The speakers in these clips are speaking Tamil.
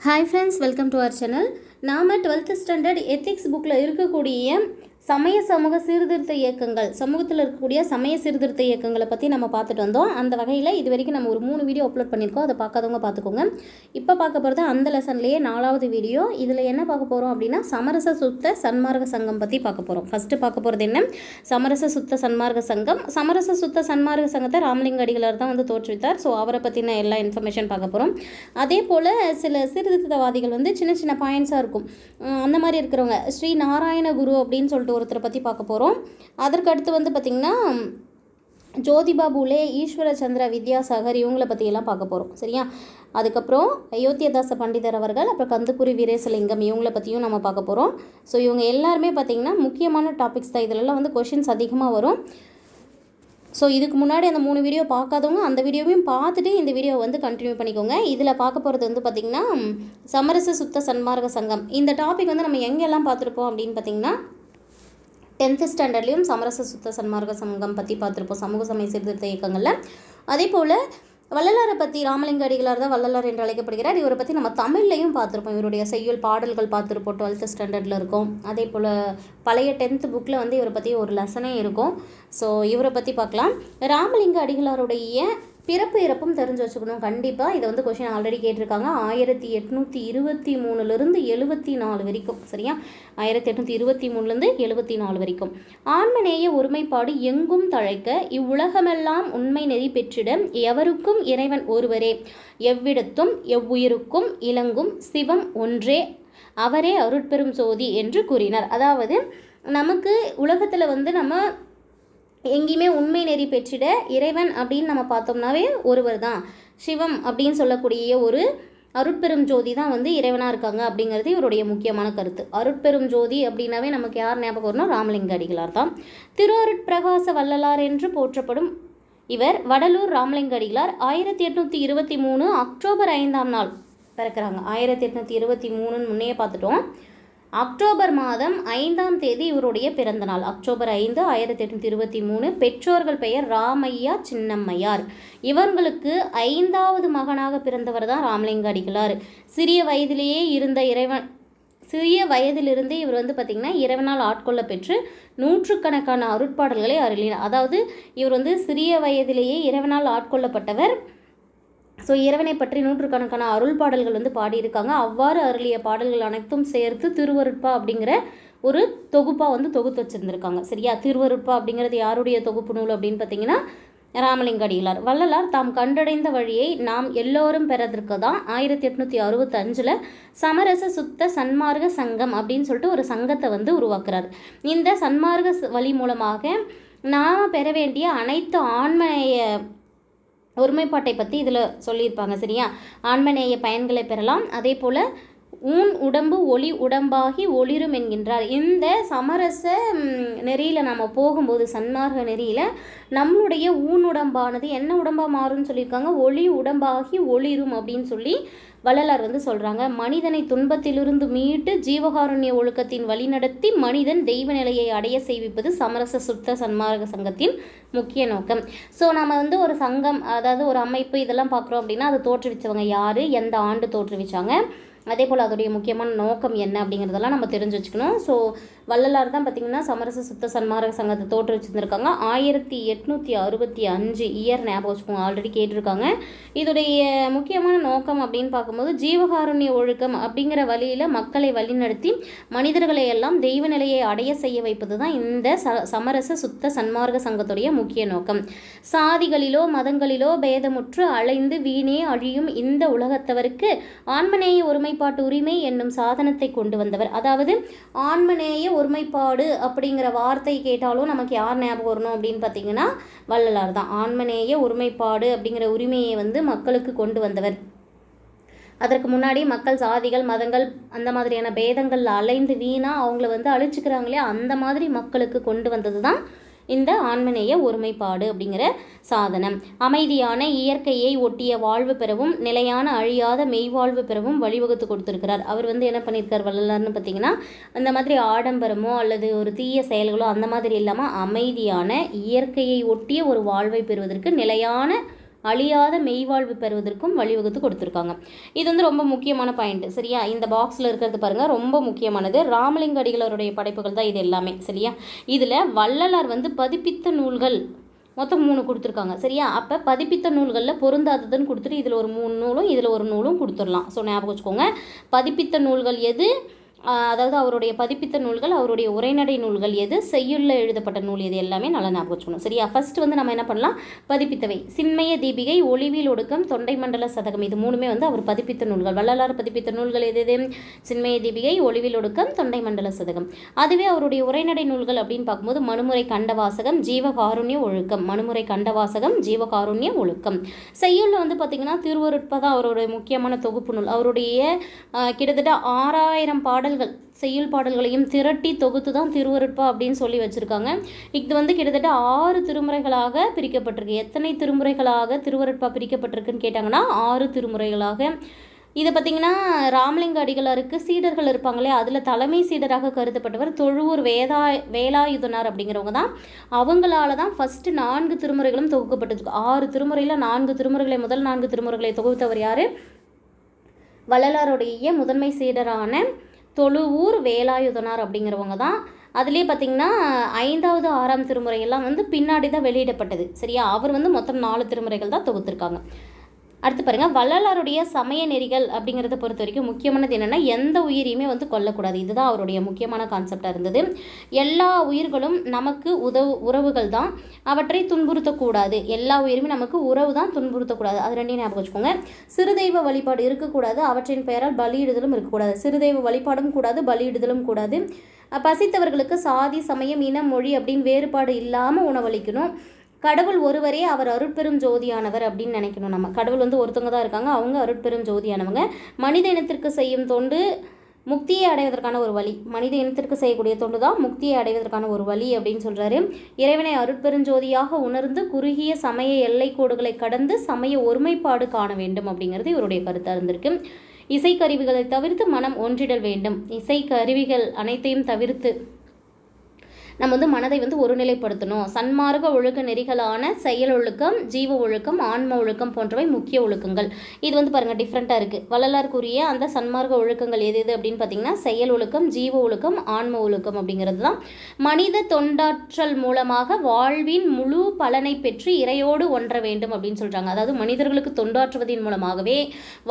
Hi friends welcome to our channel நாம் டுவெல்த்து ஸ்டாண்டர்ட் எத்திக்ஸ் புக்கில் இருக்கக்கூடிய சமய சமூக சீர்திருத்த இயக்கங்கள் சமூகத்தில் இருக்கக்கூடிய சமய சீர்திருத்த இயக்கங்களை பற்றி நம்ம பார்த்துட்டு வந்தோம். அந்த வகையில் இது வரைக்கும் நம்ம ஒரு மூணு வீடியோ அப்லோட் பண்ணியிருக்கோம். அதை பார்க்காதவங்க பார்த்துக்கோங்க. இப்போ பார்க்க போகிறது அந்த லெசன்லேயே நாலாவது வீடியோ இதில் என்ன பார்க்க போகிறோம் அப்படின்னா சமரச சுத்த சன்மார்க்க சங்கம் பற்றி பார்க்க போகிறோம் ஃபஸ்ட்டு பார்க்க போகிறது என்ன? சமரச சுத்த சன்மார்க்க சங்கம். சமரச சுத்த சன்மார்க்க சங்கத்தை ராமலிங்க அடிகளார் தான் வந்து தோற்றுவித்தார். ஸோ அவரை பற்றின எல்லா இன்ஃபர்மேஷன் பார்க்க போகிறோம் அதே போல் சில சீர்திருத்தவாதிகள் வந்து சின்ன சின்ன பாயிண்ட்ஸாக இருக்கும். அந்த மாதிரி இருக்கிறவங்க ஸ்ரீ நாராயண குரு அப்படின்னு சொல்லிட்டு ஒருத்தரை பற்றி பார்க்க போகிறோம் அதற்கு அடுத்து வந்து பார்த்திங்கன்னா ஜோதிபாபுலே ஈஸ்வர சந்திர வித்யாசாகர் இவங்களை பற்றியெல்லாம் பார்க்க போகிறோம் சரியா? அதுக்கப்புறம் அயோத்தியதாச பண்டிதர் அவர்கள் அப்புறம் கந்துக்குரி வீரேசலிங்கம் இவங்கள பற்றியும் நம்ம பார்க்க போகிறோம் ஸோ இவங்க எல்லாருமே பார்த்திங்கன்னா முக்கியமான டாபிக்ஸ் தான். இதிலெல்லாம் வந்து கொஷின்ஸ் அதிகமாக வரும். ஸோ இதுக்கு முன்னாடி அந்த மூணு வீடியோ பார்க்காதவங்க அந்த வீடியோவையும் பார்த்துட்டு இந்த வீடியோ வந்து கண்டினியூ பண்ணிக்கோங்க. இதில் பார்க்க போகிறது வந்து பார்த்திங்கன்னா சமரச சுத்த சன்மார்க்க சங்கம். இந்த டாபிக் வந்து நம்ம எங்கெல்லாம் பார்த்துருப்போம் அப்படின்னு பார்த்திங்கன்னா டென்த்து ஸ்டாண்டர்ட்லேயும் சமரச சுத்த சன்மார்க்க சங்கம் பற்றி பார்த்துருப்போம். சமூக சமய சீர்திருத்த இயக்கங்களில். அதே போல் வள்ளலாரை பற்றி ராமலிங்க அடிகளார் தான் வள்ளலார் என்று அழைக்கப்படுகிறார். இவரை பற்றி நம்ம தமிழ்லையும் பார்த்துருப்போம். இவருடைய செய்யுள் பாடல்கள் பார்த்துருப்போம். டுவெல்த்து ஸ்டாண்டர்டில் இருக்கும். அதே போல் பழைய டென்த்து புக்கில் வந்து இவரை பற்றி ஒரு லெசனே இருக்கும். ஸோ இவரை பற்றி பார்க்கலாம். ராமலிங்க அடிகளாருடைய பிறப்பு இறப்பும் தெரிஞ்சு வச்சுக்கணும். கண்டிப்பாக இதை வந்து கொஷின் ஆல்ரெடி கேட்டிருக்காங்க. ஆயிரத்தி எட்நூற்றி இருபத்தி மூணுலேருந்து எழுபத்தி நாலு வரைக்கும். சரியா? ஆயிரத்தி எட்நூற்றி இருபத்தி மூணுலேருந்து எழுபத்தி நாலு வரைக்கும். ஆன்மநேய ஒருமைப்பாடு எங்கும் தழைக்க இவ்வுலகமெல்லாம் உண்மை நெறி பெற்றிட எவருக்கும் இறைவன் ஒருவரே. எவ்விடத்தும் எவ்வுயிருக்கும் இலங்கும் சிவம் ஒன்றே. அவரே அருட்பெரும் சோதி என்று கூறினார். அதாவது நமக்கு உலகத்தில் வந்து நம்ம எங்கேயுமே உண்மை நெறி பெற்றிட இறைவன் அப்படின்னு நம்ம பார்த்தோம்னாவே ஒருவர் தான். சிவம் அப்படின்னு சொல்லக்கூடிய ஒரு அருட்பெரும் ஜோதி தான் வந்து இறைவனாக இருக்காங்க அப்படிங்கிறது இவருடைய முக்கியமான கருத்து. அருட்பெரும் ஜோதி அப்படின்னாவே நமக்கு யார் ஞாபகம் வரணும் ராமலிங்க அடிகளார் தான். திரு அருட்பிரகாச வள்ளலார் என்று போற்றப்படும் இவர் வடலூர் ராமலிங்க அடிகளார் ஆயிரத்தி எட்நூற்றி இருபத்தி மூணு அக்டோபர் ஐந்தாம் நாள் பிறக்கிறாங்க. ஆயிரத்தி எட்நூற்றி இருபத்தி மூணுன்னு முன்னையே பார்த்துட்டோம். அக்டோபர் மாதம் ஐந்தாம் தேதி இவருடைய பிறந்தநாள். அக்டோபர் ஐந்து ஆயிரத்தி எட்நூற்றி இருபத்தி மூணு. பெற்றோர்கள் பெயர் ராமையா சின்னம்மையார். இவர்களுக்கு ஐந்தாவது மகனாக பிறந்தவர் தான் ராமலிங்க அடிகளார். சிறிய வயதிலேயே இருந்த இறைவன் சிறிய வயதிலிருந்தே இவர் வந்து பார்த்திங்கன்னா இறைவனால் ஆட்கொள்ள பெற்று நூற்றுக்கணக்கான அருட்பாடல்களை அருளினார். அதாவது இவர் வந்து சிறிய வயதிலேயே இறைவனால் ஆட்கொள்ளப்பட்டவர். ஸோ இறைவனை பற்றி நூற்றுக்கணக்கான அருள் பாடல்கள் வந்து பாடியிருக்காங்க. அவ்வாறு அருளிய பாடல்கள் அனைத்தும் சேர்த்து திருவருட்பா அப்படிங்கிற ஒரு தொகுப்பாக வந்து தொகுத்து வச்சுருந்துருக்காங்க. சரியா? திருவருட்பா அப்படிங்கிறது யாருடைய தொகுப்பு நூல் அப்படின்னு பார்த்தீங்கன்னா ராமலிங்கடிகளார். வள்ளலார் தாம் கண்டடைந்த வழியை நாம் எல்லோரும் பெறதற்கு தான் ஆயிரத்தி எட்நூற்றி அறுபத்தஞ்சில் சமரச சுத்த சன்மார்க்க சங்கம் அப்படின்னு சொல்லிட்டு ஒரு சங்கத்தை வந்து உருவாக்குறார். இந்த சன்மார்க்க வழி மூலமாக நாம் பெற வேண்டிய அனைத்து ஆண்மைய ஒருமைப்பாட்டை பற்றி இதில் சொல்லியிருப்பாங்க சரியா? ஆண்மநேய பயன்களை பெறலாம். அதே போல் ஊன் உடம்பு ஒளி உடம்பாகி ஒளிரும் என்கின்றார். இந்த சமரச நெறியில் நம்ம போகும்போது சன்மார்க்க நெறியில் நம்மளுடைய ஊன் உடம்பானது என்ன உடம்பாக மாறும்னு சொல்லியிருக்காங்க. ஒளி உடம்பாகி ஒளிரும் அப்படின்னு சொல்லி வள்ளலார் வந்து சொல்கிறாங்க மனிதனை துன்பத்திலிருந்து மீட்டு ஜீவகாருண்ய ஒழுக்கத்தின் வழிநடத்தி மனிதன் தெய்வ நிலையை அடைய செய்விப்பது சமரச சுத்த சன்மார்க்க சங்கத்தின் முக்கிய நோக்கம். ஸோ நம்ம வந்து ஒரு சங்கம் அதாவது ஒரு அமைப்பு இதெல்லாம் பார்க்குறோம் அப்படின்னா அது தோற்றுவிச்சவங்க யார்? எந்த ஆண்டு தோற்றுவிச்சாங்க? அதே போல் அதோடைய முக்கியமான நோக்கம் என்ன அப்படிங்கிறதெல்லாம் நம்ம தெரிஞ்சு வச்சுக்கணும். ஸோ வள்ளலார் தான் பார்த்திங்கன்னா சமரச சுத்த சன்மார்க சங்கத்தை தோற்றுவிச்சிருந்திருக்காங்க ஆயிரத்தி எட்நூற்றி அறுபத்தி அஞ்சு இயர் ஞாபகம் வச்சுக்கோங்க ஆல்ரெடி கேட்டிருக்காங்க. இதோடைய முக்கியமான நோக்கம் அப்படின்னு பார்க்கும்போது ஜீவகாருண்ய ஒழுக்கம் அப்படிங்கிற வழியில் மக்களை வழிநடத்தி மனிதர்களை எல்லாம் தெய்வ நிலையை அடைய செய்ய வைப்பது தான் இந்த ச சமரச சுத்த சன்மார்க்க சங்கத்துடைய முக்கிய நோக்கம். சாதிகளிலோ மதங்களிலோ பேதமுற்று அலைந்து வீணே அழியும் இந்த உலகத்தவருக்கு ஆன்மநேய ஒருமைப்பாட்டு உரிமை என்னும் சாதனத்தை கொண்டு வந்தவர். அதாவது ஆன்மநேய ஒருமைப்பாடு அப்படிங்கிற வார்த்தை கேட்டாலும் நமக்கு யார் ஞாபகம் வரணும் அப்படின்னு பார்த்தீங்கன்னா வள்ளலார் தான். ஆன்மநேய ஒருமைப்பாடு அப்படிங்கிற உரிமையை வந்து மக்களுக்கு கொண்டு வந்தவர். அதற்கு முன்னாடி மக்கள் சாதிகள் மதங்கள் அந்த மாதிரியான பேதங்கள் அலைந்து வீணாக அவங்கள வந்து அழிச்சுக்கிறாங்களே அந்த மாதிரி மக்களுக்கு கொண்டு வந்தது தான் இந்த ஆன்மநேய ஒருமைப்பாடு அப்படிங்கிற சாதனம். அமைதியான இயற்கையை ஒட்டிய வாழ்வு பெறவும் நிலையான அழியாத மெய்வாழ்வு பெறவும் வழிவகுத்து கொடுத்துருக்கிறார். அவர் வந்து என்ன பண்ணியிருக்கார் வள்ளலார்னு பார்த்தீங்கன்னா அந்த மாதிரி ஆடம்பரமோ அல்லது ஒரு தீய செயல்களோ அந்த மாதிரி இல்லாமல் அமைதியான இயற்கையை ஒட்டிய ஒரு வாழ்வை பெறுவதற்கு நிலையான அழியாத மெய்வாழ்வு பெறுவதற்கும் வழிவகுத்து கொடுத்துருக்காங்க. இது வந்து ரொம்ப முக்கியமான பாயிண்ட் சரியா? இந்த பாக்ஸில் இருக்கிறது பாருங்கள் ரொம்ப முக்கியமானது. ராமலிங்க அடிகளருடைய படைப்புகள் தான் இது எல்லாமே சரியா? இதில் வள்ளலார் வந்து பதிப்பித்த நூல்கள் மொத்தம் மூணு கொடுத்துருக்காங்க சரியா? அப்போ பதிப்பித்த நூல்களில் பொருந்தாததுன்னு கொடுத்துட்டு இதில் ஒரு மூணு நூலும் இதில் ஒரு நூலும் கொடுத்துடலாம். ஸோ ஞாபகம் வச்சுக்கோங்க. பதிப்பித்த நூல்கள் எது? அதாவது அவருடைய பதிப்பித்த நூல்கள் அவருடைய உரைநடை நூல்கள் எது செய்யுள்ள எழுதப்பட்ட நூல் எது எல்லாமே நல்லா ஞாபகம் வச்சுக்கணும். சரியா? ஃபர்ஸ்ட் வந்து நம்ம என்ன பண்ணலாம்? பதிப்பித்தவை. சின்மய தீபிகை ஒளிவில் ஒடுக்கம் தொண்டை மண்டல சதகம் இது மூணுமே வந்து அவர் பதிப்பித்த நூல்கள். வள்ளலார் பதிப்பித்த நூல்கள் எது எது? சின்மய தீபிகை ஒளிவில் ஒடுக்கம் தொண்டை மண்டல சதகம். அதுவே அவருடைய உரைநடை நூல்கள் அப்படின்னு பார்க்கும்போது மனுமுறை கண்டவாசகம் ஜீவகாருண்ய ஒழுக்கம். மனுமுறை கண்டவாசகம் ஜீவகாருண்ய ஒழுக்கம். செய்யுள்ள வந்து பார்த்திங்கன்னா திருவருட்பா தான் அவருடைய முக்கியமான தொகுப்பு நூல். அவருடைய கிட்டத்தட்ட ஆறாயிரம் பாடல் பாடல்கள் செய்யுள் பாடல்களையும் திரட்டி தொகுத்து தான் திருவருட்பா அப்படின்னு சொல்லி வச்சுருக்காங்க. இது வந்து கிட்டத்தட்ட ஆறு திருமுறைகளாக பிரிக்கப்பட்டிருக்கு. எத்தனை திருமுறைகளாக திருவருட்பா பிரிக்கப்பட்டிருக்குன்னு கேட்டாங்கன்னா ஆறு திருமுறைகளாக. இதை பார்த்தீங்கன்னா ராமலிங்க அடிகளாருக்கு சீடர்கள் இருப்பாங்களே அதில் தலைமை சீடராக கருதப்பட்டவர் தொழுவூர் வேதா வேலாயுதனார் அப்படிங்கிறவங்க தான். அவங்களால தான் ஃபஸ்ட்டு நான்கு திருமுறைகளும் தொகுக்கப்பட்டிருக்கு. ஆறு திருமுறையில் நான்கு திருமுறைகளை முதல் நான்கு திருமுறைகளை தொகுத்தவர் யார்? வள்ளலாருடைய முதன்மை சீடரான தொழுவூர் வேலாயுதனார் அப்படிங்கிறவங்க தான். அதுலேயே பார்த்தீங்கன்னா ஐந்தாவது ஆறாம் திருமுறையெல்லாம் வந்து பின்னாடி தான் வெளியிடப்பட்டது. சரியா? அவர் வந்து மொத்தம் நாலு திருமுறைகள் தான் தொகுத்திருக்காங்க. அடுத்து பாருங்கள் வள்ளலாருடைய சமய நெறிகள் அப்படிங்கிறத பொறுத்த வரைக்கும் முக்கியமானது என்னென்னா எந்த உயிரையுமே வந்து கொல்லக்கூடாது. இதுதான் அவருடைய முக்கியமான கான்செப்டாக இருந்தது. எல்லா உயிர்களும் நமக்கு உதவு உறவுகள் தான். அவற்றை துன்புறுத்தக்கூடாது. எல்லா உயிருமே நமக்கு உறவு தான் துன்புறுத்தக்கூடாது. அது ரெண்டையும் ஞாபகம் வச்சுக்கோங்க. சிறுதெய்வ வழிபாடு இருக்கக்கூடாது. அவற்றின் பெயரால் பலியிடுதலும் இருக்கக்கூடாது. சிறுதெய்வ வழிபாடும் கூடாது பலியிடுதலும் கூடாது. பசித்தவர்களுக்கு சாதி சமயம் இனம் மொழி அப்படின்னு வேறுபாடு இல்லாமல் உணவளிக்கணும். கடவுள் ஒருவரே அவர் அருட்பெரும் ஜோதியானவர் அப்படின்னு நினைக்கணும் நம்ம. கடவுள் வந்து ஒருத்தவங்க தான் இருக்காங்க அவங்க அருட்பெரும் ஜோதியானவங்க. மனித இனத்திற்கு செய்யும் தொண்டு முக்தியை அடைவதற்கான ஒரு வழி. மனித இனத்திற்கு செய்யக்கூடிய தொண்டு தான் முக்தியை அடைவதற்கான ஒரு வழி அப்படின்னு சொல்கிறாரு இறைவனை அருட்பெருஞ்சோதியாக உணர்ந்து குறுகிய சமய எல்லைக்கோடுகளை கடந்து சமய ஒருமைப்பாடு காண வேண்டும் அப்படிங்கிறது இவருடைய கருத்தாக இருந்திருக்கு. இசைக்கருவிகளை தவிர்த்து மனம் ஒன்றிடல் வேண்டும். இசைக்கருவிகள் அனைத்தையும் தவிர்த்து நம்ம வந்து மனதை வந்து ஒருநிலைப்படுத்தணும். சன்மார்க்க ஒழுக்க நெறிகளான செயல் ஒழுக்கம் ஜீவ ஒழுக்கம் ஆன்ம ஒழுக்கம் போன்றவை முக்கிய ஒழுக்கங்கள். இது வந்து பாருங்கள் டிஃப்ரெண்ட்டாக இருக்குது வள்ளலாருக்குரிய அந்த சன்மார்க்க ஒழுக்கங்கள் எது எது அப்படின்னு பார்த்தீங்கன்னா செயல் ஒழுக்கம் ஜீவ ஒழுக்கம் ஆன்ம ஒழுக்கம் அப்படிங்கிறது தான். மனித தொண்டாற்றல் மூலமாக வாழ்வின் முழு பலனை பெற்று இறையோடு ஒன்ற வேண்டும் அப்படின்னு சொல்கிறாங்க அதாவது மனிதர்களுக்கு தொண்டாற்றுவதன் மூலமாகவே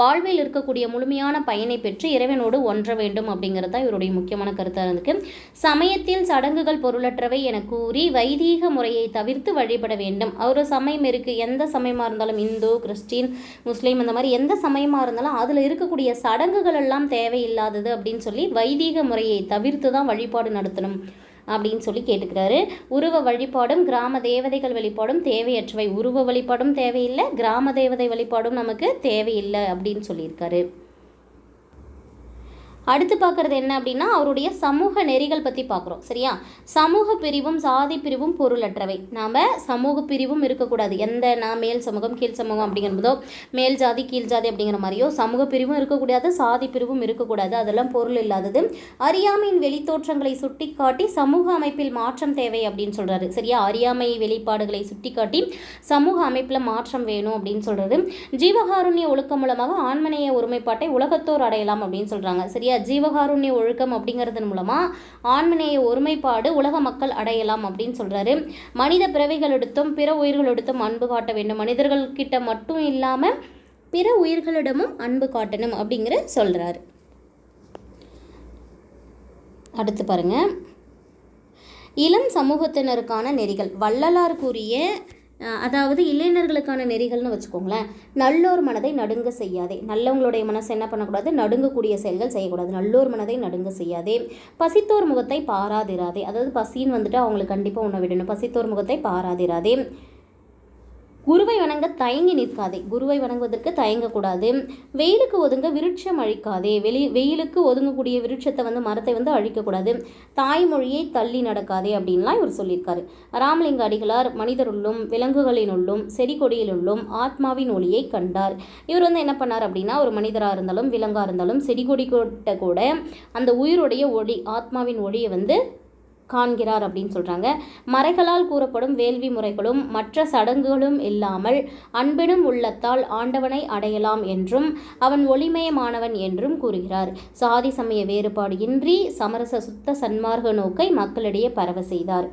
வாழ்வில் இருக்கக்கூடிய முழுமையான பயனை பெற்று இறைவனோடு ஒன்ற வேண்டும் அப்படிங்கிறது தான் இவருடைய முக்கியமான கருத்தாக இருக்குது சமயத்தில் சடங்குகள் பொருளற்றவை என கூறி வைதீக முறையை தவிர்த்து வழிபட வேண்டும். ஒரு சமயம் இருக்குது எந்த சமயமாக இருந்தாலும் இந்து கிறிஸ்டின் முஸ்லீம் இந்த மாதிரி எந்த சமயமாக இருந்தாலும் அதில் இருக்கக்கூடிய சடங்குகள் எல்லாம் தேவையில்லாதது அப்படின்னு சொல்லி வைதீக முறையை தவிர்த்து தான் வழிபாடு நடத்தணும் அப்படின்னு சொல்லி கேட்டுக்கிறாரு. உருவ வழிபாடும் கிராம தேவதைகள் வழிபாடும் தேவையற்றவை. உருவ வழிபாடும் தேவையில்லை கிராம தேவதை வழிபாடும் நமக்கு தேவையில்லை அப்படின்னு சொல்லியிருக்காரு. அடுத்து பார்க்குறது என்ன அப்படின்னா அவருடைய சமூக நெறிகள் பற்றி பார்க்குறோம் சரியா? சமூக பிரிவும் சாதி பிரிவும் பொருளற்றவை. நாம் சமூக பிரிவும் இருக்கக்கூடாது. எந்த நான் மேல் சமூகம் கீழ் சமூகம் அப்படிங்கிறதோ மேல் ஜாதி கீழ் ஜாதி அப்படிங்கிற மாதிரியோ சமூக பிரிவும் இருக்கக்கூடாது சாதி பிரிவும் இருக்கக்கூடாது. அதெல்லாம் பொருள் இல்லாதது. அறியாமையின் வெளித்தோற்றங்களை சுட்டிக்காட்டி சமூக அமைப்பில் மாற்றம் தேவை அப்படின்னு சொல்கிறாரு சரியா? அறியாமை வெளிப்பாடுகளை சுட்டிக்காட்டி சமூக அமைப்பில் மாற்றம் வேணும் அப்படின்னு சொல்கிறது ஜீவகாருண்ய ஒழுக்கம் மூலமாக ஆண்மனைய ஒருமைப்பாட்டை உலகத்தோர் அடையலாம் அப்படின்னு சொல்கிறாங்க சரியா? ஜீவகாருண்ய ஒழுக்கம் அப்படிங்கிறதன் மூலமாக ஆண்மனைய ஒருமைப்பாடு உலக மக்கள் அடையலாம் அப்படின்னு சொல்கிறாரு மனித பிறவைகளெடுத்தும் பிற உயிர்களெடுத்தும் அன்பு காட்ட வேண்டும். மனிதர்கள் கிட்ட மட்டும் இல்லாமல் பிற உயிர்களிடமும் அன்பு காட்டணும் அப்படிங்கிற சொல்கிறாரு அடுத்து பாருங்கள் இளம் சமூகத்தினருக்கான நெறிகள். வள்ளலார் கூறிய அதாவது இளைஞர்களுக்கான நெறிகள்னு வச்சுக்கோங்களேன். நல்லோர் மனதை நடுங்க செய்யாதே. நல்லவங்களுடைய மனசை என்ன பண்ணக்கூடாது? நடுங்கக்கூடிய செயல்கள் செய்யக்கூடாது. நல்லோர் மனதை நடுங்க செய்யாதே. பசித்தோர் முகத்தை பாராதிராதே. அதாவது பசின்னு வந்துட்டு அவங்களுக்கு கண்டிப்பாக உணவிடணும் விடணும். பசித்தோர் முகத்தை பாராதிராதே. குருவை வணங்க தயங்கி நிற்காதே. குருவை வணங்குவதற்கு தயங்கக்கூடாது. வெயிலுக்கு ஒதுங்க விருட்சம் அழிக்காதே. வெளி வெயிலுக்கு ஒதுங்கக்கூடிய விருட்சத்தை வந்து மரத்தை வந்து அழிக்கக்கூடாது. தாய்மொழியை தள்ளி நடக்காதே அப்படின்லாம் இவர் சொல்லியிருக்காரு. ராமலிங்க அடிகளார் மனிதருள்ளும் விலங்குகளினுள்ளும் செடி கொடியிலுள்ளும் ஆத்மாவின் ஒளியை கண்டார். இவர் வந்து என்ன பண்ணார் அப்படின்னா ஒரு மனிதராக இருந்தாலும் விலங்காக இருந்தாலும் செடி கொடி கூட அந்த உயிருடைய ஒளி ஆத்மாவின் ஒளியை வந்து காண்கிறார் அப்படின்னு சொல்கிறாங்க மறைகளால் கூறப்படும் வேள்வி முறைகளும் மற்ற சடங்குகளும் இல்லாமல் அன்பெனும் உள்ளத்தால் ஆண்டவனை அடையலாம் என்றும் அவன் ஒளிமயமானவன் என்றும் கூறுகிறார். சாதி சமய வேறுபாடு இன்றி சமரச சுத்த சன்மார்க்க நோக்கை மக்களிடையே பரவ செய்தார்.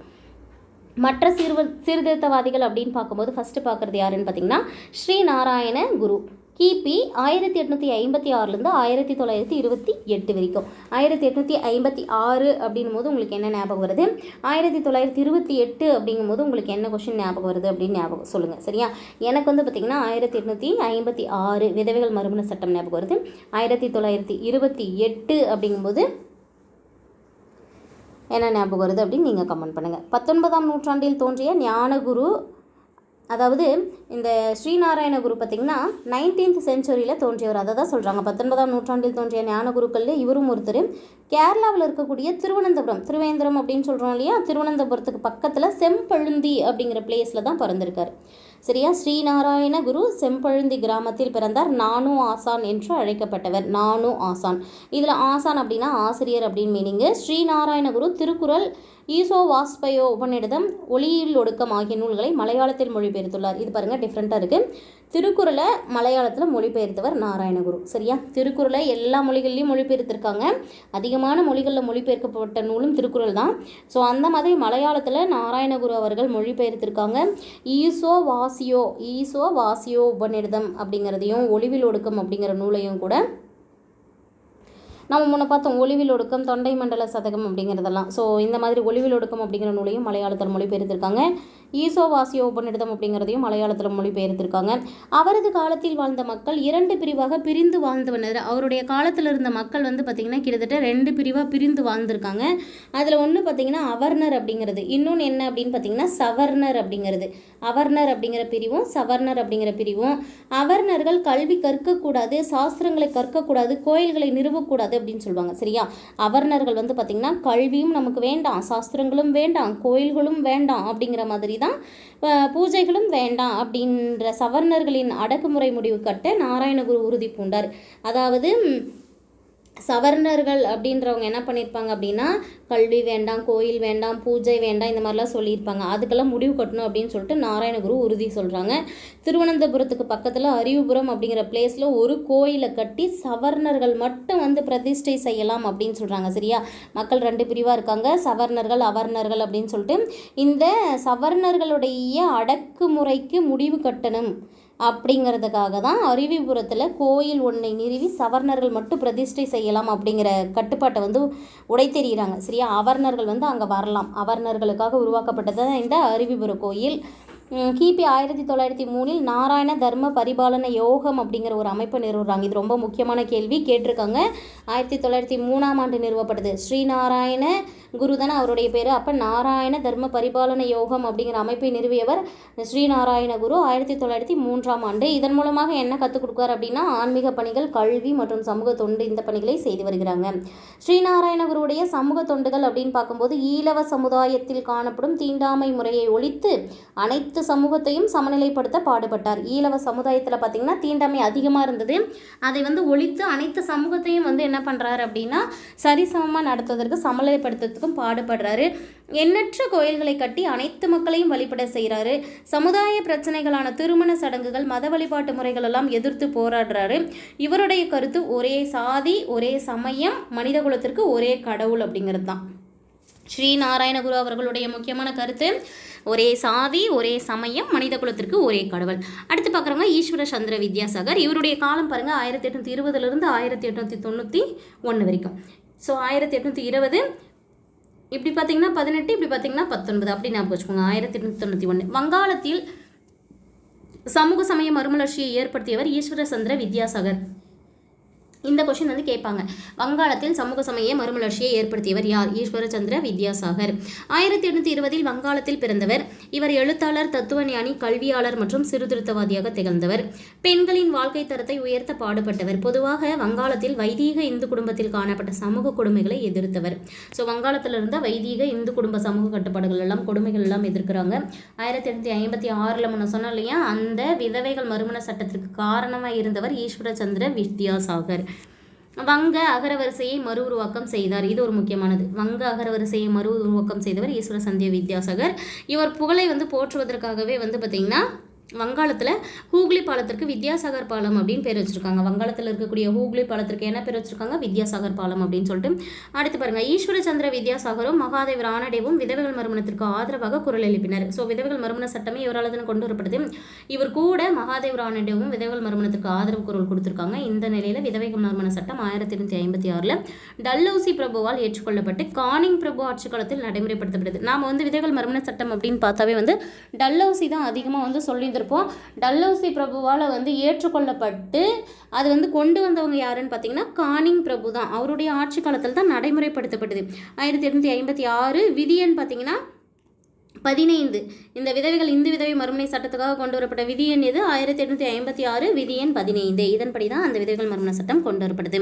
மற்ற சீர்வ சீர்திருத்தவாதிகள் அப்படின்னு பார்க்கும்போது ஃபஸ்ட்டு பார்க்குறது யாருன்னு பார்த்தீங்கன்னா ஸ்ரீ நாராயண குரு. கிபி ஆயிரத்தி எட்நூற்றி ஐம்பத்தி ஆறுலேருந்து ஆயிரத்தி தொள்ளாயிரத்தி இருபத்தி எட்டு வரைக்கும். ஆயிரத்தி எட்நூற்றி ஐம்பத்தி ஆறு அப்படின்னும் போது உங்களுக்கு என்ன ஞாபகம் வருது? ஆயிரத்தி தொள்ளாயிரத்தி இருபத்தி எட்டு அப்படிங்கும்போது உங்களுக்கு என்ன கொஷின் ஞாபகம் வருது அப்படின்னு ஞாபகம் சொல்லுங்கள் சரியா? எனக்கு வந்து பார்த்திங்கன்னா ஆயிரத்தி எட்நூற்றி ஐம்பத்தி ஆறு விதவைகள் மறுமண சட்டம் ஞாபகம் வருது. ஆயிரத்தி தொள்ளாயிரத்தி இருபத்தி எட்டு அப்படிங்கும்போது என்ன ஞாபகம் வருது அப்படின்னு நீங்கள் கமெண்ட் பண்ணுங்கள் பத்தொன்பதாம் நூற்றாண்டில் தோன்றிய ஞானகுரு அதாவது இந்த ஸ்ரீநாராயண குரு பார்த்திங்கன்னா நைன்டீன்த் செஞ்சுரியில் தோன்றியவர். அதை தான் சொல்கிறாங்க பத்தொன்பதாம் நூற்றாண்டில் தோன்றிய ஞான குருக்களில் இவரும் ஒருத்தர். கேரளாவில் இருக்கக்கூடிய திருவனந்தபுரம் திருவேந்திரம் அப்படின்னு சொல்கிறோம் இல்லையா? திருவனந்தபுரத்துக்கு பக்கத்தில் செம்பழுந்தி அப்படிங்கிற பிளேஸில் தான் பிறந்திருக்காரு. சரியா? ஸ்ரீநாராயண குரு செம்பழுந்தி கிராமத்தில் பிறந்தார். நானு ஆசான் என்று அழைக்கப்பட்டவர். நானு ஆசான். இதில் ஆசான் அப்படின்னா ஆசிரியர் அப்படின்னு மீனிங்கு ஸ்ரீநாராயண குரு திருக்குறள் ஈசோ வாஸ்பயோ உபநிடதம் ஒளியில் ஒடுக்கம் ஆகிய நூல்களை மலையாளத்தில் மொழிபெயர்த்துள்ளார். இது பாருங்கள் டிஃப்ரெண்ட்டாக இருக்குது திருக்குறளை மலையாளத்தில் மொழிபெயர்த்தவர் நாராயணகுரு. சரியா? திருக்குறளை எல்லா மொழிகள்லையும் மொழிபெயர்த்திருக்காங்க. அதிகமான மொழிகளில் மொழிபெயர்க்கப்பட்ட நூலும் திருக்குறள் தான். ஸோ அந்த மாதிரி மலையாளத்தில் நாராயணகுரு அவர்கள் மொழிபெயர்த்திருக்காங்க. ஈசோ வாசியோ ஈசோ வாசியோ உபநிடதம் அப்படிங்கிறதையும் ஒளிவில் ஒடுக்கம் அப்படிங்கிற நூலையும் கூட நம்ம முன்ன பார்த்தோம். ஒளிவில் ஒடுக்கம் தொண்டை மண்டல சதகம் அப்படிங்கிறதெல்லாம். ஸோ இந்த மாதிரி ஒளிவில் ஒடுக்கம் அப்படிங்கிற நூலையும் மலையாளத்தில் மொழிபெயர்த்திருக்காங்க. ஈசோவாசிய உபநிடதம் அப்படிங்கிறதையும் மலையாளத்தில் மொழிபெயர்த்திருக்காங்க. அவரது காலத்தில் வாழ்ந்த மக்கள் இரண்டு பிரிவாக பிரிந்து வாழ்ந்தவனர். அவருடைய காலத்தில் இருந்த மக்கள் வந்து பார்த்திங்கன்னா கிட்டத்தட்ட ரெண்டு பிரிவாக பிரிந்து வாழ்ந்திருக்காங்க. அதில் ஒன்று பார்த்திங்கன்னா அவர்னர் அப்படிங்கிறது. இன்னொன்று என்ன அப்படின்னு பார்த்திங்கன்னா சவர்ணர் அப்படிங்கிறது. அவர்னர் அப்படிங்கிற பிரிவும் சவர்ணர் அப்படிங்கிற பிரிவும். அவர்ணர்கள் கல்வி கற்கக்கூடாது சாஸ்திரங்களை கற்கக்கூடாது கோயில்களை நிறுவக்கூடாது அப்படின்னு சொல்லுவாங்க. சரியா? அவர்னர்கள் வந்து பார்த்திங்கன்னா கல்வியும் நமக்கு வேண்டாம் சாஸ்திரங்களும் வேண்டாம் கோயில்களும் வேண்டாம் அப்படிங்கிற மாதிரி தான் பூஜைகளும் வேண்டாம் அப்படின்ற சவர்ணர்களின் அடக்குமுறை முடிவு கட்ட நாராயணகுரு உறுதி பூண்டார் அதாவது சவர்ணர்கள் அப்படின்றவங்க என்ன பண்ணியிருப்பாங்க அப்படின்னா கல்வி வேண்டாம் கோயில் வேண்டாம் பூஜை வேண்டாம் இந்த மாதிரிலாம் சொல்லியிருப்பாங்க. அதுக்கெல்லாம் முடிவு கட்டணும் அப்படின்னு சொல்லிட்டு நாராயணகுரு உறுதி சொல்கிறாங்க திருவனந்தபுரத்துக்கு பக்கத்தில் அறிவுபுரம் அப்படிங்கிற பிளேஸில் ஒரு கோயிலை கட்டி சவர்ணர்கள் மட்டும் வந்து பிரதிஷ்டை செய்யலாம் அப்படின்னு சொல்கிறாங்க சரியா? மக்கள் ரெண்டு பிரிவாக இருக்காங்க. சவர்ணர்கள் அவர்ணர்கள் அப்படின்னு சொல்லிட்டு இந்த சவர்ணர்களுடைய அடக்குமுறைக்கு முடிவு கட்டணும். அப்படிங்கிறதுக்காக தான் அருவிபுரத்தில் கோயில் ஒன்றை நிறுவி சவர்ணர்கள் மட்டும் பிரதிஷ்டை செய்யலாம் அப்படிங்கிற கட்டுப்பாட்டை வந்து உடைத்தெறிகிறாங்க. சரியா? அவர்ணர்கள் வந்து அங்கே வரலாம். அவர்ணர்களுக்காக உருவாக்கப்பட்டது தான் இந்த அருவிபுர கோயில். கிபி ஆயிரத்தி தொள்ளாயிரத்தி மூணில் நாராயண தர்ம பரிபாலன யோகம் அப்படிங்கிற ஒரு அமைப்பை நிறுவுறாங்க. இது ரொம்ப முக்கியமான கேள்வி. கேட்டிருக்காங்க. ஆயிரத்தி தொள்ளாயிரத்தி மூணாம் ஆண்டு நிறுவப்பட்டது. ஸ்ரீநாராயண குரு தானே அவருடைய பேர். அப்போ நாராயண தர்ம பரிபாலன யோகம் அப்படிங்கிற அமைப்பை நிறுவியவர் ஸ்ரீநாராயண குரு ஆயிரத்தி தொள்ளாயிரத்தி மூன்றாம் ஆண்டு. இதன் மூலமாக என்ன கற்றுக் கொடுக்குறார் அப்படின்னா ஆன்மீக பணிகள் கல்வி மற்றும் சமூக தொண்டு இந்த பணிகளை செய்து வருகிறாங்க. ஸ்ரீநாராயண குருவுடைய சமூக தொண்டுகள் அப்படின்னு பார்க்கும்போது ஈழவ சமுதாயத்தில் காணப்படும் தீண்டாமை முறையை ஒழித்து அனைத்து சமூகத்தையும் சமநிலைப்படுத்த பாடுபட்டார். ஈழவ சமுதாயத்தில் பார்த்திங்கன்னா தீண்டாமை அதிகமாக இருந்தது. அதை வந்து ஒழித்து அனைத்து சமூகத்தையும் வந்து என்ன பண்ணுறாரு அப்படின்னா சரிசமமாக நடத்துவதற்கு சமநிலைப்படுத்துறதுக்கும் பாடுபடுறாரு. எண்ணற்ற கோயில்களை கட்டி அனைத்து மக்களையும் வழிபட செய்கிறாரு சமுதாய பிரச்சனைகளான திருமண சடங்குகள் மத வழிபாட்டு முறைகள் எல்லாம் எதிர்த்து போராடுறாரு. இவருடைய கருத்து ஒரே சாதி ஒரே சமயம் மனித குலத்திற்கு ஒரே கடவுள் அப்படிங்கிறது தான் ஸ்ரீ நாராயணகுரு அவர்களுடைய முக்கியமான கருத்து ஒரே சாதி ஒரே சமயம் மனித குலத்திற்கு ஒரே கடவுள். அடுத்து பார்க்குறவங்க ஈஸ்வர சந்திர வித்யாசாகர். இவருடைய காலம் பாருங்கள் ஆயிரத்தி எட்நூற்றி இருபதுலேருந்து ஆயிரத்தி எட்நூற்றி தொண்ணூற்றி ஒன்று வரைக்கும். ஸோ ஆயிரத்தி எட்நூற்றி இருபது இப்படி பார்த்தீங்கன்னா பதினெட்டு இப்படி பார்த்தீங்கன்னா பத்தொன்பது அப்படி ஞாபகம் வச்சுக்கோங்க ஆயிரத்தி எட்நூற்றி தொண்ணூற்றி ஒன்று வங்காளத்தில் சமூக சமய மறுமலர்ச்சியை ஏற்படுத்தியவர் ஈஸ்வர சந்திர வித்யாசாகர். இந்த கொஷின் வந்து கேட்பாங்க. வங்காளத்தில் சமூக சமய மறுமலர்ச்சியை ஏற்படுத்தியவர் யார்? ஈஸ்வரச்சந்திர வித்யாசாகர். ஆயிரத்தி எண்ணூற்றி இருபதில் வங்காளத்தில் பிறந்தவர் இவர் எழுத்தாளர் தத்துவஞானி கல்வியாளர் மற்றும் சீர்திருத்தவாதியாக திகழ்ந்தவர். பெண்களின் வாழ்க்கை தரத்தை உயர்த்த பாடுபட்டவர். பொதுவாக வங்காளத்தில் வைதீக இந்து குடும்பத்தில் காணப்பட்ட சமூக கொடுமைகளை எதிர்த்தவர். ஸோ வங்காளத்தில் இருந்த வைதீக இந்து குடும்ப சமூக கட்டுப்பாடுகள் எல்லாம் கொடுமைகள் எல்லாம் எதிர்க்கிறாங்க. ஆயிரத்தி எண்ணூற்றி ஐம்பத்தி ஆறில் முன்ன சொன்னோம் இல்லையா? அந்த விதவைகள் மறுமண சட்டத்திற்கு காரணமாக இருந்தவர் ஈஸ்வரச்சந்திர வித்யாசாகர். வங்க அகரவரிசையை மறு உருவாக்கம் செய்தார். இது ஒரு முக்கியமானது. வங்க அகரவரிசையை மறு உருவாக்கம் செய்தவர் ஈஸ்வர சந்திய வித்யாசாகர். இவர் புகழை வந்து போற்றுவதற்காகவே வந்து பார்த்திங்கன்னா வங்காளத்தில் ஹூக்ளி பாலத்திற்கு வித்யாசாகர் பாலம் அப்படின்னு பேர் வச்சுருக்காங்க. வங்காளத்தில் இருக்கக்கூடிய ஹூக்ளி பாலத்திற்கு என்ன பேர் வச்சுருக்காங்க? வித்யாசாகர் பாலம் அப்படின்னு சொல்லிட்டு. அடுத்து பாருங்கள் ஈஸ்வர சந்திர வித்யாசாகரும் மகாதேவர் ஆனடேவும் விதவைகள் மறுமணத்திற்கு ஆதரவாக குரல் எழுப்பினர். ஸோ விதவைகள் மறுமண சட்டமே இவரால் தான் கொண்டு வரப்படுது. இவர் கூட மகாதேவர் ஆனடேவும் விதவைகள் மறுமணத்திற்கு ஆதரவு குரல் கொடுத்துருக்காங்க. இந்த நிலையில் விதவைகள் மறுமண சட்டம் ஆயிரத்தி எண்ணூற்றி ஐம்பத்தி ஆறில் டல்லௌசி பிரபுவால் ஏற்றுக்கொள்ளப்பட்டு கானிங் பிரபு ஆட்சி காலத்தில் நடைமுறைப்படுத்தப்படுது. நாம் வந்து விதவைகள் மறுமண சட்டம் அப்படின்னு பார்த்தாவே வந்து டல்லௌசி தான் அதிகமாக வந்து சொல்லி சொல்லியிருந்திருப்போம் டல்லௌசி பிரபுவால் வந்து ஏற்றுக்கொள்ளப்பட்டு அது வந்து கொண்டு வந்தவங்க யாருன்னு பார்த்தீங்கன்னா கானிங் பிரபு தான் அவருடைய ஆட்சி காலத்தில் தான் நடைமுறைப்படுத்தப்பட்டது. ஆயிரத்தி எட்நூற்றி ஐம்பத்தி ஆறு விதியன் பார்த்தீங்கன்னா பதினைந்து. இந்த விதவைகள் இந்து விதவை மறுமணை சட்டத்துக்காக கொண்டு வரப்பட்ட விதி எண் எது? ஆயிரத்தி எட்நூற்றி ஐம்பத்தி ஆறு விதி எண் பதினைந்து. இதன்படி தான் அந்த விதவைகள் மறுமண சட்டம் கொண்டு வரப்படுது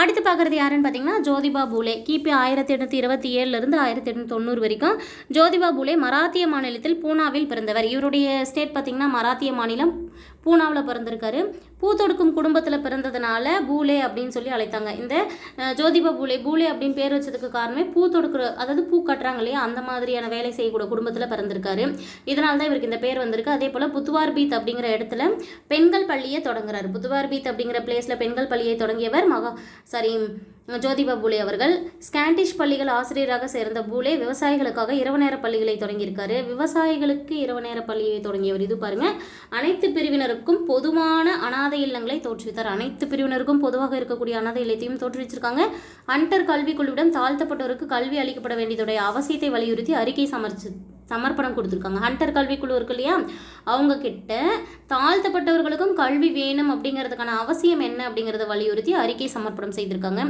அடுத்து பார்க்குறது யாருன்னு பார்த்தீங்கன்னா ஜோதிபா பூலே. கிபி ஆயிரத்தி எட்நூற்றி இருபத்தி ஏழுலேருந்து ஆயிரத்தி எட்நூற்றி தொண்ணூறு வரைக்கும் ஜோதிபா பூலே மராத்திய மாநிலத்தில் பூனாவில் பிறந்தவர். இவருடைய ஸ்டேட் பார்த்தீங்கன்னா மராத்திய மாநிலம் பூனாவில் பிறந்திருக்காரு. பூ தொடுக்கும் குடும்பத்தில் பிறந்ததுனால பூலே அப்படின்னு சொல்லி அழைத்தாங்க. இந்த ஜோதிபா பூலே பூலே அப்படின்னு பேர் வச்சதுக்கு காரணமே பூ தொடுக்கிற அதாவது பூ கட்டுறாங்க இல்லையா? அந்த மாதிரியான வேலை செய்யக்கூடிய குடும்பத்தில் பிறந்திருக்காரு. இதனால தான் இவருக்கு இந்த பேர் வந்திருக்கு. அதே போல் புத்துவார் பீத் அப்படிங்கிற இடத்துல பெண்கள் பள்ளியை தொடங்குறாரு. புத்துவார் பீத் அப்படிங்கிற பிளேஸில் பெண்கள் பள்ளியை தொடங்கியவர் மகா சாரி ஜோதிபா பூலே அவர்கள் ஸ்காண்டிஷ் பள்ளிகள் ஆசிரியராக சேர்ந்த பூலே விவசாயிகளுக்காக இரவு நேர பள்ளிகளை தொடங்கியிருக்காரு. விவசாயிகளுக்கு இரவு நேர பள்ளியை தொடங்கியவர் இது பாருங்க. அனைத்து பிரிவினருக்கும் பொதுவான அனாதை இல்லங்களை தோற்றுவித்தார். அனைத்து பிரிவினருக்கும் பொதுவாக இருக்கக்கூடிய அனாதை இல்லத்தையும் தோற்றுவிச்சிருக்காங்க. அன்டர் கல்விக்குழுவிடம் தாழ்த்தப்பட்டோருக்கு கல்வி அளிக்கப்பட வேண்டியதுடைய அவசியத்தை வலியுறுத்தி அறிக்கை சமர்ச்சி சமர்ப்பணம் கொடுத்துருக்காங்க. ஹண்டர் கல்விக்குழு இருக்கு இல்லையா? அவங்கக்கிட்ட தாழ்த்தப்பட்டவர்களுக்கும் கல்வி வேணும் அப்படிங்கிறதுக்கான அவசியம் என்ன அப்படிங்கிறத வலியுறுத்தி அறிக்கை சமர்ப்பணம் செய்திருக்காங்க.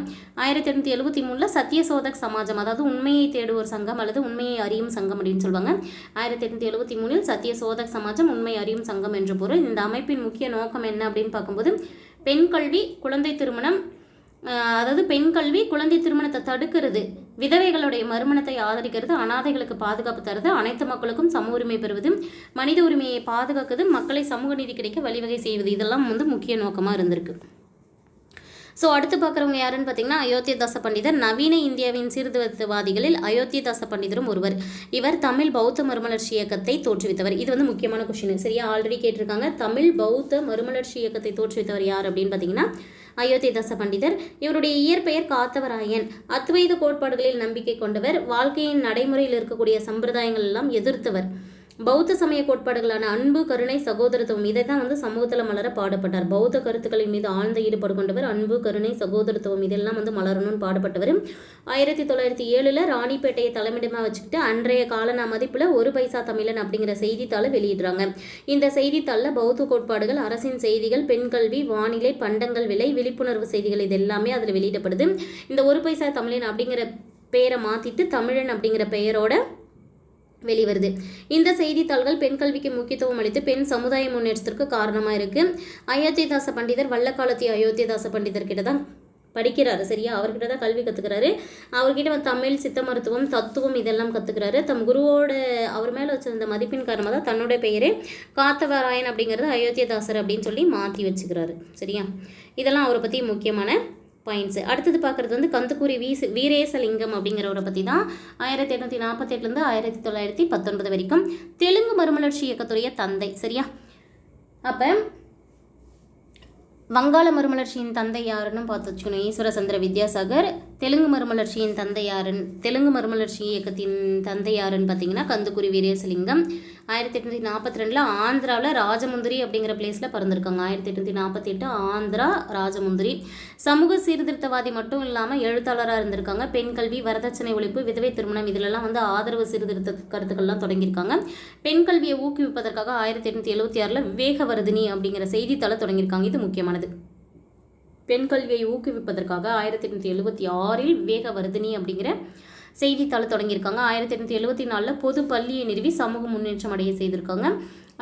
ஆயிரத்தி எட்நூற்றி எழுபத்தி மூணில் சத்தியசோதக் சமாஜம் அதாவது உண்மையை தேடுவோர் சங்கம் அல்லது உண்மையை அறியும் சங்கம் அப்படின்னு சொல்லுவாங்க. ஆயிரத்தி எட்நூற்றி எழுபத்தி மூணில் சத்தியசோதக் சமாஜம் உண்மை அறியும் சங்கம் என்ற பொருள். இந்த அமைப்பின் முக்கிய நோக்கம் என்ன அப்படின்னு பார்க்கும்போது பெண் கல்வி குழந்தை திருமணம் அதாவது பெண் கல்வி குழந்தை திருமணத்தை தடுக்கிறது. விதவைகளுடைய மறுமணத்தை ஆதரிக்கிறது அனாதைகளுக்கு பாதுகாப்பு தருது. அனைத்து மக்களுக்கும் சம உரிமை பெறுவது மனித உரிமையை பாதுகாக்குது மக்களை சமூக நீதி கிடைக்க வழிவகை செய்வது. இதெல்லாம் வந்து முக்கிய நோக்கமாக இருந்திருக்கு. ஸோ அடுத்து பார்க்குறவங்க யாருன்னு பார்த்தீங்கன்னா அயோத்தியதாச பண்டிதர். நவீன இந்தியாவின் சீர்திருத்தவாதிகளில் அயோத்தியதாச பண்டிதரும் ஒருவர். இவர் தமிழ் பௌத்த மறுமலர்ச்சி இயக்கத்தை தோற்றுவித்தவர். இது வந்து முக்கியமான கொஷின் சரியா? ஆல்ரெடி கேட்டிருக்காங்க. தமிழ் பௌத்த மறுமலர்ச்சி இயக்கத்தை தோற்றுவித்தவர் யார் அப்படின்னு பார்த்தீங்கன்னா அயோத்திதாச பண்டிதர். இவருடைய இயற்பெயர் காத்தவராயன். அத்வைத கோட்பாடுகளில் நம்பிக்கை கொண்டவர் வாழ்க்கையின் நடைமுறையில் இருக்கக்கூடிய சம்பிரதாயங்கள் எல்லாம் எதிர்த்தவர். பௌத்த சமய கோட்பாடுகளான அன்பு கருணை சகோதரத்துவம் இதை தான் வந்து சமூகத்தில் மலர பாடுபட்டார். பௌத்த கருத்துக்களின் மீது ஆழ்ந்த ஈடுபாடு கொண்டவர் அன்பு கருணை சகோதரத்துவம் இதெல்லாம் வந்து மலரணும்னு பாடுபட்டவர் ஆயிரத்தி தொள்ளாயிரத்தி ஏழில் ராணிப்பேட்டையை தலைமையிடமாக வச்சுக்கிட்டு அன்றைய காலனா மதிப்பில் ஒரு பைசா தமிழன் அப்படிங்கிற செய்தித்தாளை வெளியிடுறாங்க. இந்த செய்தித்தாளில் பௌத்த கோட்பாடுகள் அரசின் செய்திகள் பெண் கல்வி வானிலை பண்டங்கள் விலை விழிப்புணர்வு செய்திகள் இது எல்லாமே அதில் வெளியிடப்படுது. இந்த ஒரு பைசா தமிழன் அப்படிங்கிற பெயரை மாற்றிட்டு தமிழன் அப்படிங்கிற பெயரோட வெளிவருது. இந்த செய்தித்தாள்கள் பெண் கல்விக்கு முக்கியத்துவம் அளித்து பெண் சமுதாய முன்னேற்றத்திற்கு காரணமாக இருக்குது அயோத்தியதாச பண்டிதர் வல்லக்காலத்தி அயோத்தியதாச பண்டிதர்கிட்ட தான் படிக்கிறாரு. சரியா? அவர்கிட்ட தான் கல்வி கற்றுக்கிறாரு அவர்கிட்ட வந்து தமிழ் சித்த மருத்துவம் தத்துவம் இதெல்லாம் கற்றுக்கிறாரு தம் குருவோட அவர் மேலே வச்சிருந்த மதிப்பின் காரணமாக தான் தன்னோட பெயரே காத்தவராயன் அப்படிங்கிறது அயோத்தியதாசர் அப்படின்னு சொல்லி மாற்றி வச்சுக்கிறாரு. சரியா? இதெல்லாம் அவரை பற்றி முக்கியமான பாயிண்ட்ஸு அடுத்தது பார்க்குறது வந்து கந்துக்கூரி வீச வீரேசலிங்கம் அப்படிங்கிறவரை பற்றி தான் ஆயிரத்தி எட்நூற்றி நாற்பத்தெட்டுலேருந்து ஆயிரத்தி தொள்ளாயிரத்தி பத்தொன்பது வரைக்கும் தெலுங்கு மறுமலர்ச்சி இயக்கத்துடைய தந்தை சரியா? அப்போ வங்காள மறுமலர்ச்சியின் தந்தை யாருன்னு பார்த்து வச்சுக்கணும். ஈஸ்வர சந்திர வித்யாசாகர் தெலுங்கு மறுமலர்ச்சியின் தந்தை யாருன்னு தெலுங்கு மறுமலர்ச்சி இயக்கத்தின் தந்தை யாருன்னு பார்த்தீங்கன்னா கந்துக்குரி வீரேசலிங்கம். ஆயிரத்தி எட்நூற்றி நாற்பத்தி ரெண்டில் ஆந்திராவில் ராஜமுந்திரி அப்படிங்கிற பிளேஸில் பிறந்திருக்காங்க. ஆயிரத்தி எட்நூற்றி நாற்பத்தி எட்டு ஆந்திரா ராஜமுந்திரி. சமூக சீர்திருத்தவாதி மட்டும் இல்லாமல் எழுத்தாளராக இருந்திருக்காங்க. பெண் கல்வி வரதட்சணை ஒழிப்பு விதவை திருமணம் இதிலெல்லாம் வந்து ஆதரவு சீர்திருத்த கருத்துக்கள்லாம் தொடங்கியிருக்காங்க. பெண் கல்வியை ஊக்குவிப்பதற்காக ஆயிரத்தி எட்நூற்றி எழுபத்தி ஆறில் விவேகவர்தினி அப்படிங்கிற செய்தித்தாளை தொடங்கியிருக்காங்க. இது முக்கியமானது. பெண் கல்வியை ஊக்குவிப்பதற்காக ஆயிரத்தி எட்நூற்றி எழுபத்தி ஆறில் விவேகவர்தினி அப்படிங்கிற செய்தித்தாள் தொடங்கியிருக்காங்க. ஆயிரத்தி எட்நூற்றி எழுபத்தி நாலில் பொது பள்ளியை நிறுவி சமூக முன்னேற்றம் அடைய செய்திருக்காங்க.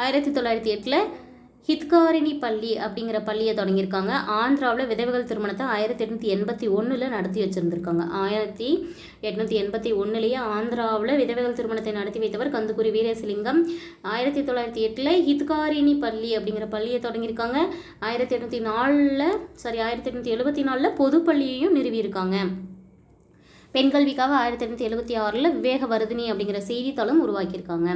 ஆயிரத்தி தொள்ளாயிரத்தி எட்டில் ஹித்காரிணி பள்ளி அப்படிங்கிற பள்ளியை தொடங்கியிருக்காங்க. ஆந்திராவில் விதவைகள் திருமணத்தை ஆயிரத்தி எட்நூற்றி எண்பத்தி ஒன்றில் நடத்தி வச்சுருந்துருக்காங்க. ஆயிரத்தி எட்நூற்றி எண்பத்தி ஒன்றுலேயே ஆந்திராவில் விதவைகள் திருமணத்தை நடத்தி வைத்தவர் கந்துக்குரி வீரேசலிங்கம். ஆயிரத்தி தொள்ளாயிரத்தி எட்டில் ஹித்காரிணி பள்ளி அப்படிங்கிற பள்ளியை தொடங்கியிருக்காங்க. ஆயிரத்தி எட்நூற்றி நாலில் சாரி ஆயிரத்தி எட்நூற்றி எழுபத்தி நாலில் பொதுப்பள்ளியையும் நிறுவியிருக்காங்க. பெண் கல்விக்காக ஆயிரத்தி எட்நூற்றி எழுபத்தி ஆறில் விவேக வருதினி அப்படிங்கிற செய்தித்தாளும் உருவாக்கியிருக்காங்க.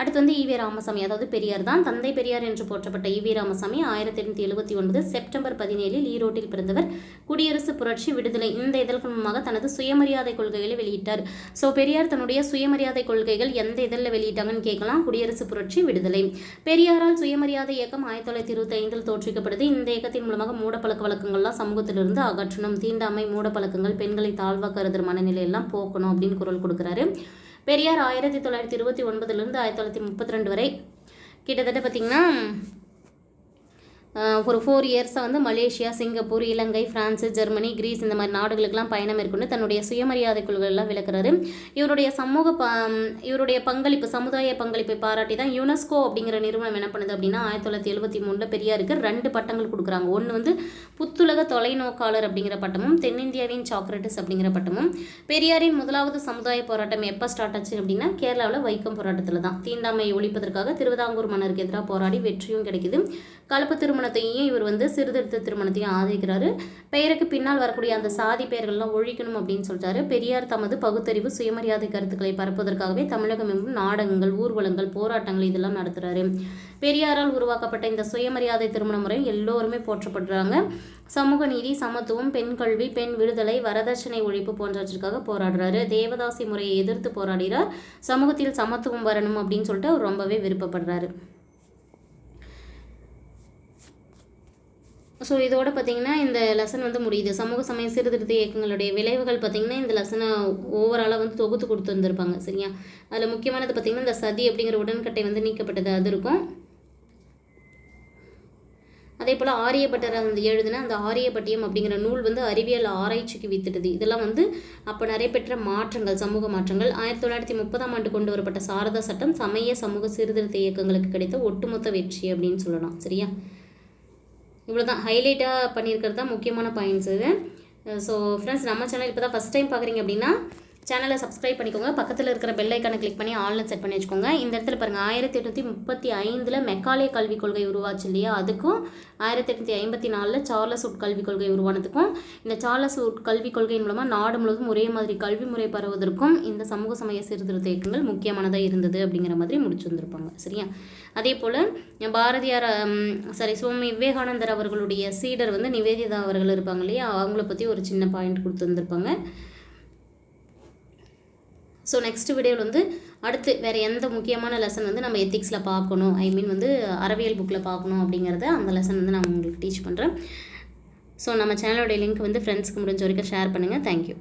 அடுத்து வந்து ஈவே ராமசாமி அதாவது பெரியார் தான் தந்தை பெரியார் என்று போற்றப்பட்ட ஈவே ராமசாமி ஆயிரத்தி எட்நூற்றி எழுபத்தி ஒன்பது செப்டம்பர் பதினேழில் ஈரோட்டில் பிறந்தவர். குடியரசு புரட்சி விடுதலை இந்த இதழ்கள் மூலமாக தனது சுயமரியாதை கொள்கைகளை வெளியிட்டார். ஸோ பெரியார் தன்னுடைய சுயமரியாதை கொள்கைகள் எந்த இதழில் வெளியிட்டாங்கன்னு கேட்கலாம். குடியரசு புரட்சி விடுதலை. பெரியாரால் சுயமரியாதை இயக்கம் ஆயிரத்தி தொள்ளாயிரத்தி இருபத்தி ஐந்தில் தோற்றுவிக்கப்படுது இந்த இயக்கத்தின் மூலமாக மூடப்பழக்க வழக்கங்கள்லாம் சமூகத்திலிருந்து அகற்றணும். தீண்டாமை மூடப்பழக்கங்கள் பெண்களை தாழ்வாக கருதுற மனநிலையெல்லாம் போக்கணும் அப்படின்னு குரல் கொடுக்குறாரு. பெரியார் ஆயிரத்தி தொள்ளாயிரத்தி இருபத்தி ஒன்பதுலேருந்து ஆயிரத்தி தொள்ளாயிரத்தி முப்பத்தி ரெண்டு வரை. கிட்டத்தட்ட பார்த்திங்கன்னா ஒரு ஃபோர் இயர்ஸாக வந்து Malaysia Singapore Ilangai France Germany Greece இந்த மாதிரி நாடுகளுக்கெல்லாம் பயணம் மேற்கொண்டு தன்னுடைய சுயமரியாதை கொள்கைகள்லாம் விளக்குறாரு. இவருடைய சமூக ப இவருடைய பங்களிப்பு சமுதாய பங்களிப்பை பாராட்டி தான் யுனெஸ்கோ அப்படிங்கிற நிறுவனம் என்ன பண்ணுது அப்படின்னா ஆயிரத்தி தொள்ளாயிரத்தி எழுபத்தி மூணில் பெரியாருக்கு ரெண்டு பட்டங்கள் கொடுக்குறாங்க. ஒன்று வந்து புத்துலக தொலைநோக்காளர் அப்படிங்கிற பட்டமும் தென்னிந்தியாவின் சாக்ரட்டிஸ் அப்படிங்கிற பட்டமும். பெரியாரின் முதலாவது சமுதாய போராட்டம் எப்போ ஸ்டார்ட் ஆச்சு அப்படின்னா கேரளாவில் வைக்கம் போராட்டத்தில் தான் தீண்டாமை ஒழிப்பதற்காக திருவிதாங்கூர் மன்னருக்கு எதிராக போராடி வெற்றியும் கிடைக்குது. கலப்பு திருமணத்தையும் இவர் வந்து சீர்திருத்த திருமணத்தையும் ஆதரிக்கிறாரு. பெயருக்கு பின்னால் வரக்கூடிய அந்த சாதி பெயர்கள்லாம் ஒழிக்கணும் அப்படின்னு சொல்லிட்டாரு. பெரியார் தமது பகுத்தறிவு சுயமரியாதை கருத்துக்களை பரப்புவதற்காகவே தமிழகம் எங்கும் நாடகங்கள் ஊர்வலங்கள் போராட்டங்கள் இதெல்லாம் நடத்துறாரு. பெரியாரால் உருவாக்கப்பட்ட இந்த சுயமரியாதை திருமண முறை எல்லோருமே போற்றப்படுறாங்க. சமூக நீதி சமத்துவம் பெண் கல்வி பெண் விடுதலை வரதட்சணை ஒழிப்பு போன்றவற்றிற்காக போராடுறாரு. தேவதாசி முறையை எதிர்த்து போராடுகிறார். சமூகத்தில் சமத்துவம் வரணும் அப்படின்னு சொல்லிட்டு அவர் ரொம்பவே விருப்பப்படுறாரு. ஸோ இதோட பார்த்தீங்கன்னா இந்த லெசன் வந்து முடியுது. சமூக சமய சீர்திருத்த இயக்கங்களுடைய விளைவுகள் பார்த்தீங்கன்னா இந்த லெசனை ஓவராலாக வந்து தொகுத்து கொடுத்து வந்திருப்பாங்க சரியா? அதில் முக்கியமானது பார்த்தீங்கன்னா இந்த சதி அப்படிங்கிற உடன்கட்டை வந்து நீக்கப்பட்டது அது இருக்கும். அதே போல் ஆரியப்பட்டர் அந்த எழுதின அந்த ஆரியப்பட்டியம் அப்படிங்கிற நூல் வந்து அறிவியல் ஆராய்ச்சிக்கு வித்துட்டது. இதெல்லாம் வந்து அப்போ நடைபெற்ற மாற்றங்கள் சமூக மாற்றங்கள். ஆயிரத்தி தொள்ளாயிரத்தி முப்பதாம் ஆண்டு கொண்டு வரப்பட்ட சாரதா சட்டம் சமய சமூக சீர்திருத்த இயக்கங்களுக்கு கிடைத்த ஒட்டுமொத்த வெற்றி அப்படின்னு சொல்லலாம் சரியா? இவ்வளோ தான் ஹைலைட்டாக பண்ணியிருக்கிறது தான் முக்கியமான பாயிண்ட்ஸ் இது. ஸோ ஃப்ரெண்ட்ஸ் நம்ம சேனல் இப்போ தான் ஃபஸ்ட் டைம் பார்க்குறீங்க அப்படின்னா சேனலை சப்ஸ்கிரைப் பண்ணிக்கோங்க. பக்கத்தில் இருக்கிற பெல் ஐக்கானை கிளிக் பண்ணி ஆன்லைன் செட் பண்ணி வச்சுக்கோங்க. இந்த இடத்துல பாருங்கள் ஆயிரத்தி எட்நூற்றி முப்பத்தி ஐந்தில் மெக்காலே கல்விக் கொள்கை உருவாச்சு இல்லையா? அதுக்கும் ஆயிரத்தி எட்நூற்றி ஐம்பத்தி நாலில் சார்லஸ் உட் கல்விக் கொள்கை உருவானதுக்கும் இந்த சார்லஸ் உட் கல்விக் கொள்கையின் மூலமாக நாடு முழுவதும் ஒரே மாதிரி கல்வி முறை பரவுவதற்கும் இந்த சமூக சமய சீர்திருத்த இயக்கங்கள் முக்கியமானதாக இருந்தது அப்படிங்கிற மாதிரி முடிச்சு வந்திருப்பாங்க சரியா? அதே போல் பாரதியார் சாரி சுவாமி விவேகானந்தர் அவர்களுடைய சீடர் வந்து நிவேதிதா அவர்கள் இருப்பாங்க இல்லையா? அவங்கள பற்றி ஒரு சின்ன பாயிண்ட் கொடுத்து வந்திருப்பாங்க ஸோ நெக்ஸ்ட் வீடியோவில் வந்து அடுத்து வேறு எந்த முக்கியமான லெசன் வந்து நம்ம எத்திக்ஸில் பார்க்கணும்? ஐ மீன் வந்து அறவியல் புக்கில் பார்க்கணும் அப்படிங்கிறத அந்த லெசன் வந்து நான் உங்களுக்கு டீச் பண்ணுறேன் ஸோ நம்ம சேனலோடைய லிங்க் வந்து ஃப்ரெண்ட்ஸ்க்கு முடிஞ்ச வரைக்கும் ஷேர் பண்ணுங்கள் தேங்க்யூ